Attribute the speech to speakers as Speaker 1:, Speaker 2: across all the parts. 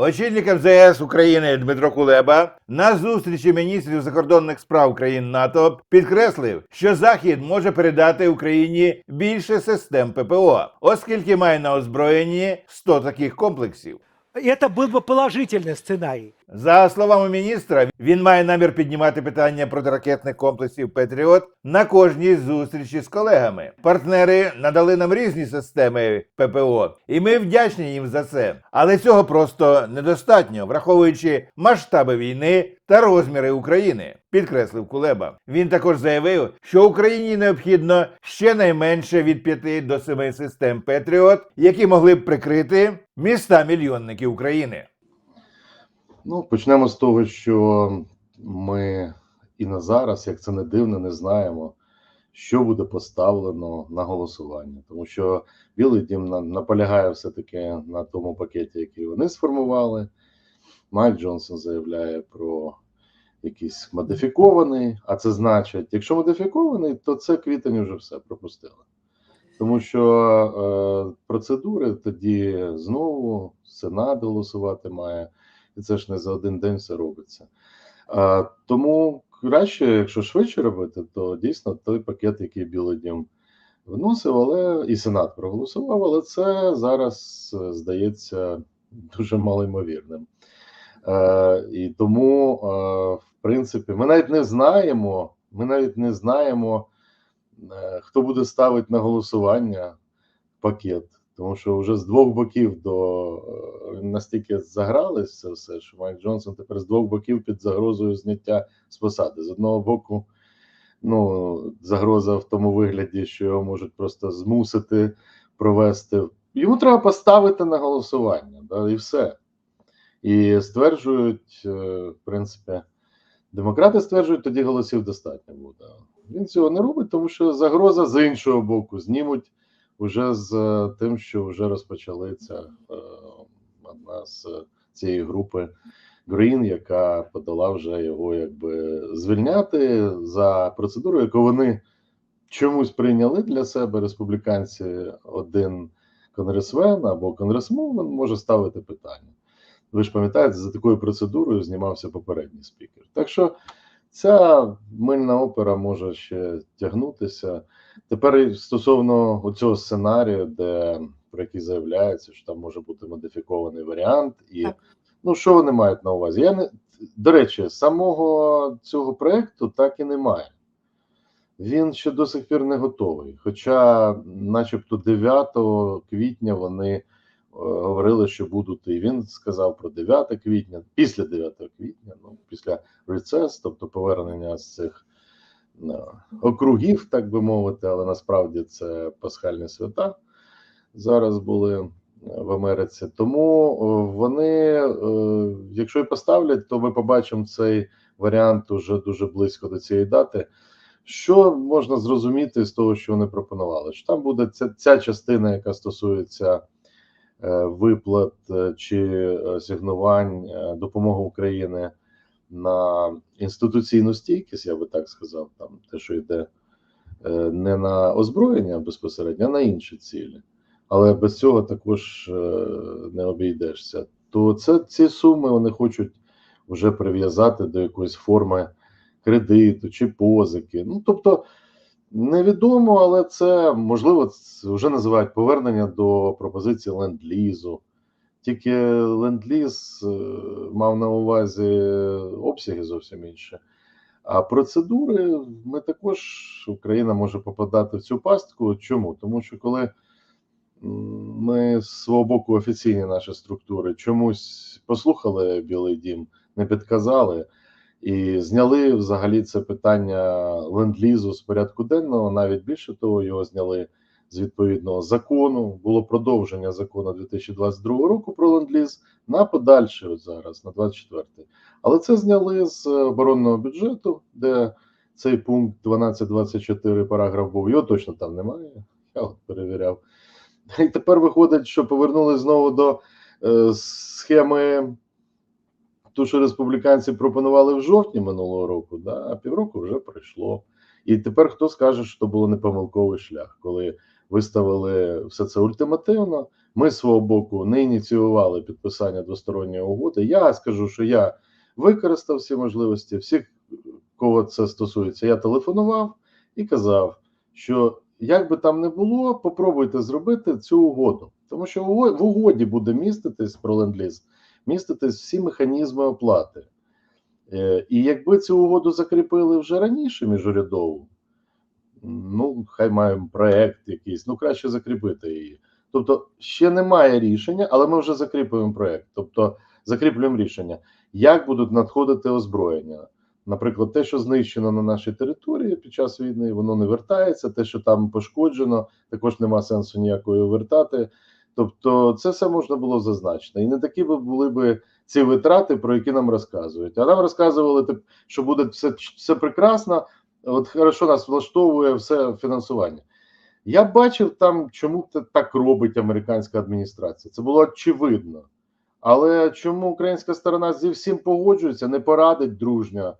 Speaker 1: Очільник МЗС України Дмитро Кулеба на зустрічі міністрів закордонних справ країн НАТО підкреслив, що Захід може передати Україні більше систем ППО, оскільки має на озброєнні 100 таких комплексів.
Speaker 2: Это был бы положительный сценарий.
Speaker 1: За словами міністра, він має намір піднімати питання протиракетних комплексів Петріот на кожній зустрічі з колегами. Партнери надали нам різні системи ППО, і ми вдячні їм за це. Але цього просто недостатньо, враховуючи масштаби війни та розміри України, підкреслив Кулеба. Він також заявив, що Україні необхідно щонайменше від 5 до 7 систем Петріот, які могли б прикрити міста мільйонники України.
Speaker 3: Ну, почнемо з того, що ми і на зараз, як це не дивно, не знаємо, що буде поставлено на голосування. Тому що Білий Дім наполягає все-таки на тому пакеті, який вони сформували. Майк Джонсон заявляє про якийсь модифікований, а це значить, якщо модифікований, то це квітень вже все пропустили. Тому що е, процедури тоді знову Сенат голосувати має і це ж не за один день все робиться. А, тому краще, якщо швидше робити, то дійсно той пакет, який Білий Дім вносив, але і Сенат проголосував, але це зараз е, здається дуже малоймовірним. Е, і тому, е, в принципі, ми навіть не знаємо, ми навіть не знаємо, е, хто буде ставити на голосування пакет. Тому що вже з двох боків до е, настільки загрались це все, що Майк Джонсон тепер з двох боків під загрозою зняття з посади. З одного боку, ну загроза в тому вигляді, що його можуть просто змусити провести. Йому треба поставити на голосування, да, і все. І стверджують, е, в принципі, демократи стверджують, тоді голосів достатньо буде. Він цього не робить, тому що загроза з іншого боку знімуть уже з е, тим, що вже розпочали ця е, одна з е, цієї групи Green, яка подала вже його якби звільняти за процедурою, яку вони чомусь прийняли для себе республіканці один конгресмен або конгресмен може ставити питання. Ви ж пам'ятаєте, за такою процедурою знімався попередній спікер. Так що ця мильна опера може ще тягнутися. Тепер стосовно цього сценарію, де про який заявляється, що там може бути модифікований варіант, і
Speaker 2: Так.
Speaker 3: ну що вони мають на увазі? Я не до речі, самого цього проекту так і немає. Він ще до сих пір не готовий. Хоча, начебто, 9 квітня вони говорили, що будуть, і він сказав про 9 квітня, після 9 квітня, ну після рецес, тобто повернення з цих е, округів, так би мовити, але насправді це пасхальні свята зараз були е, в Америці. Тому е, вони, якщо і поставлять, то ми побачимо цей варіант уже дуже близько до цієї дати. Що можна зрозуміти з того, що вони пропонували? Що там буде ця, ця частина, яка стосується виплат е, чи е, сигнувань е, допомоги України на інституційну стійкість, я би так сказав, там те, що йде е, не на озброєння безпосередньо, а на інші цілі. Але без цього також е, не обійдешся. То це ці суми вони хочуть вже прив'язати до якоїсь форми кредиту чи позики. Ну тобто невідомо, але це можливо це вже називають повернення до пропозиції ленд-лізу. Тільки ленд-ліз е, мав на увазі обсяги зовсім інші. А процедури ми також Україна може попадати в цю пастку. Чому? Тому що коли ми з свого боку офіційні наші структури чомусь послухали Білий Дім, не підказали і зняли взагалі це питання ленд-лізу з порядку денного. Навіть більше того, його зняли з відповідного закону. Було продовження закону 2022 року про ленд-ліз на подальше, от зараз, на 24-й. Але це зняли з оборонного бюджету, де цей пункт 12.24 параграф був. Його точно там немає. Я от перевіряв. І тепер виходить, що повернули знову до е, схеми, ту, що республіканці пропонували в жовтні минулого року, да, а півроку вже пройшло. І тепер хто скаже, що то було непомилковий шлях, коли виставили все це ультимативно, Ми свого боку не ініціювали підписання двосторонньої угоди. Я скажу, що я використав всі можливості, всіх, кого це стосується, я телефонував і казав, що як би там не було, попробуйте зробити цю угоду. Тому що в угоді буде міститись про ленд-ліз, міститись всі механізми оплати. Е, І якби цю угоду закріпили вже раніше міжурядову, ну, хай маємо проект якийсь, ну краще закріпити її. Тобто ще немає рішення, але ми вже закріплюємо проект. Тобто закріплюємо рішення, як будуть надходити озброєння. Наприклад, те, що знищено на нашій території під час війни, воно не вертається. Те, що там пошкоджено, також нема сенсу ніякої вертати. Тобто, це все можна було зазначити. І не такі би були би ці витрати, про які нам розказують. А нам розказували, що буде все, все прекрасно. От хорошо нас влаштовує все фінансування. Я бачив там, чому так робить американська адміністрація. Це було очевидно. Але чому українська сторона зі всім погоджується, не порадить дружньо,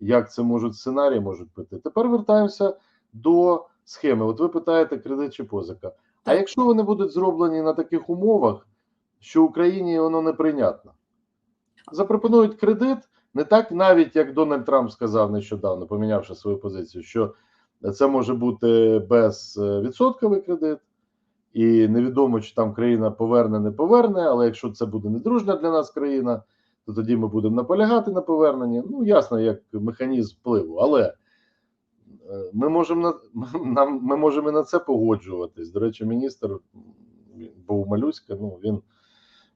Speaker 3: як це можуть сценарії можуть піти. Тепер вертаємося до схеми. От ви питаєте кредит чи позика. А якщо вони будуть зроблені на таких умовах, що Україні воно неприйнятно, запропонують кредит не так, навіть як Дональд Трамп сказав нещодавно, помінявши свою позицію, що це може бути безвідсотковий кредит, і невідомо, чи там країна поверне, не поверне. Але якщо це буде недружня для нас країна, то тоді ми будемо наполягати на поверненні. Ну ясно, як механізм впливу, але е, ми можемо на ми можемо на це погоджуватись. До речі, міністр був Малюська. Ну він, в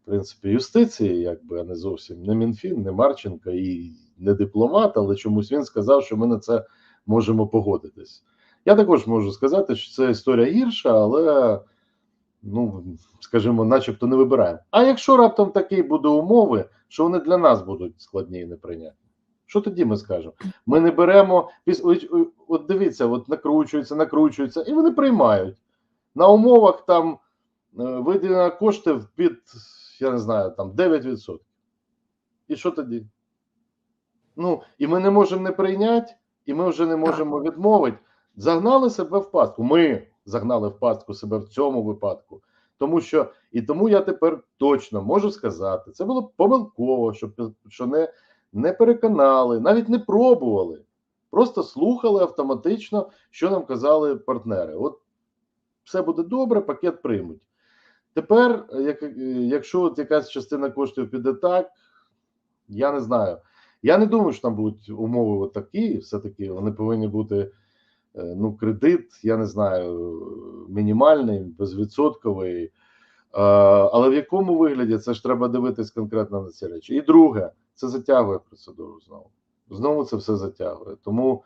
Speaker 3: принципі, юстиції, якби а не зовсім не Мінфін, не Марченко і не дипломат, але чомусь він сказав, що ми на це можемо погодитись. Я також можу сказати, що це історія гірша, але ну скажімо, начебто не вибираємо. А якщо раптом такі буде умови, що вони для нас будуть складні і неприйнятні, що тоді ми скажемо? Ми не беремо от дивіться, от накручуються, накручуються, і вони приймають на умовах там е, виділення коштів під я не знаю, там 9%. І що тоді? Ну, і ми не можемо не прийняти, і ми вже не можемо відмовити. Загнали себе в пастку. Ми загнали в пастку себе в цьому випадку. Тому що і тому я тепер точно можу сказати, це було помилково, що, що не, не переконали, навіть не пробували. Просто слухали автоматично, що нам казали партнери. От все буде добре, пакет приймуть. Тепер, як, якщо от якась частина коштів піде так, я не знаю. Я не думаю, що там будуть умови такі, все-таки вони повинні бути е, ну, кредит, я не знаю, мінімальний, безвідсотковий. Е, Але в якому вигляді це ж треба дивитись конкретно на ці речі. І друге, це затягує процедуру знову. Знову це все затягує. Тому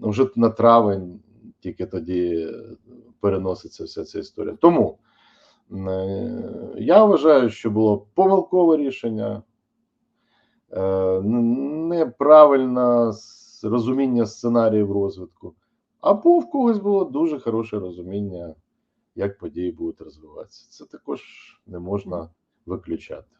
Speaker 3: вже на травень тільки тоді переноситься вся ця історія. Тому е, я вважаю, що було помилкове рішення, е, неправильне розуміння сценаріїв розвитку, або в когось було дуже хороше розуміння, як події будуть розвиватися. Це також не можна виключати.